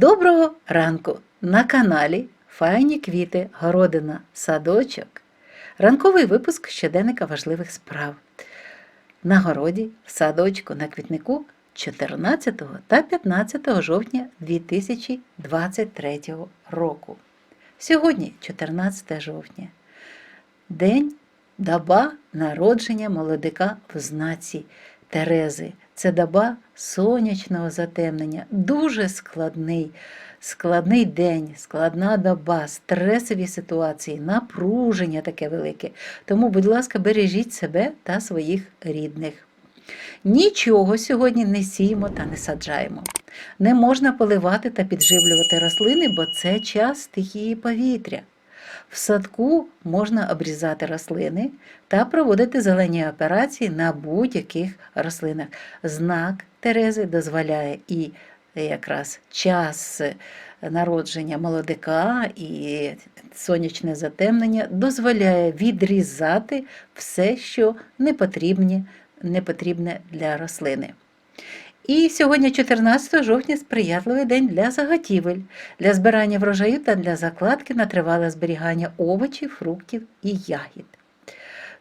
Доброго ранку! На каналі Файні квіти, городина, садочок. Ранковий випуск щоденника важливих справ. На городі, в садочку, на квітнику 14 та 15 жовтня 2023 року. Сьогодні 14 жовтня. День доба народження молодика в знаці Терези. Це доба сонячного затемнення. Дуже складний, складний день, складна доба, стресові ситуації, напруження таке велике. Тому, будь ласка, бережіть себе та своїх рідних. Нічого сьогодні не сіємо та не саджаємо. Не можна поливати та підживлювати рослини, бо це час стихії повітря. В садку можна обрізати рослини та проводити зелені операції на будь-яких рослинах. Знак Терези дозволяє і якраз час народження молодика і сонячне затемнення дозволяє відрізати все, що не потрібне, для рослини. І сьогодні, 14 жовтня, сприятливий день для заготівель, для збирання врожаю та для закладки на тривале зберігання овочів, фруктів і ягід.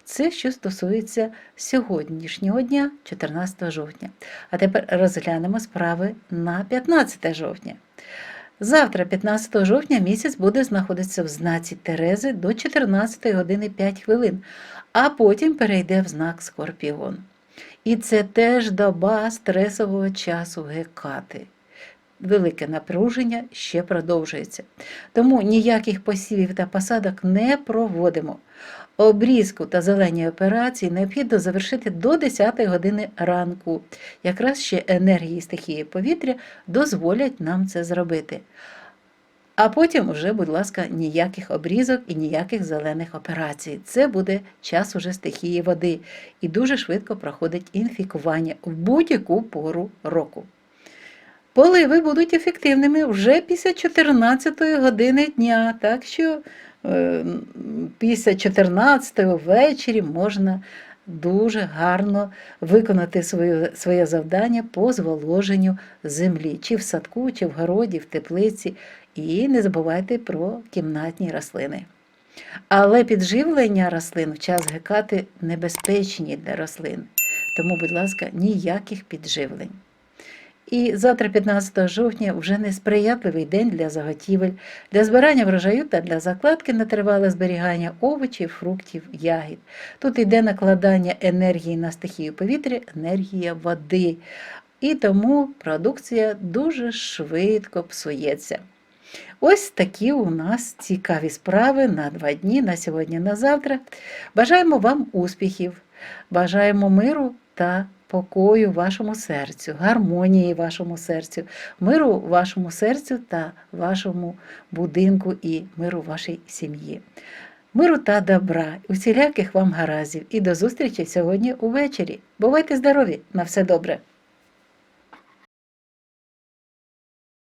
Це що стосується сьогоднішнього дня, 14 жовтня. А тепер розглянемо справи на 15 жовтня. Завтра, 15 жовтня, місяць буде знаходитися в знаці Терези до 14 години 5 хвилин, а потім перейде в знак Скорпіон. І це теж доба стресового часу гекати. Велике напруження ще продовжується. Тому ніяких посівів та посадок не проводимо. Обрізку та зелені операції необхідно завершити до 10 години ранку. Якраз ще енергії стихії повітря дозволять нам це зробити. А потім вже, будь ласка, ніяких обрізок і ніяких зелених операцій. Це буде час уже стихії води і дуже швидко проходить інфікування в будь-яку пору року. Поливи будуть ефективними вже після 14 години дня, так що е, після 14 ввечері можна дуже гарно виконати своє, своє завдання по зволоженню землі, чи в садку, чи в городі, в теплиці. І не забувайте про кімнатні рослини. Але підживлення рослин в час гекати небезпечні для рослин. Тому, будь ласка, ніяких підживлень. І завтра, 15 жовтня, вже несприятливий день для заготівель, для збирання врожаю та для закладки на тривале зберігання овочів, фруктів, ягід. Тут йде накладання енергії на стихію повітря, енергія води. І тому продукція дуже швидко псується. Ось такі у нас цікаві справи на два дні, на сьогодні, на завтра. Бажаємо вам успіхів, бажаємо миру та покою вашому серцю, гармонії вашому серцю, миру вашому серцю та вашому будинку і миру вашій сім'ї. Миру та добра, усіляких вам гаразів і до зустрічі сьогодні увечері. Бувайте здорові! На все добре!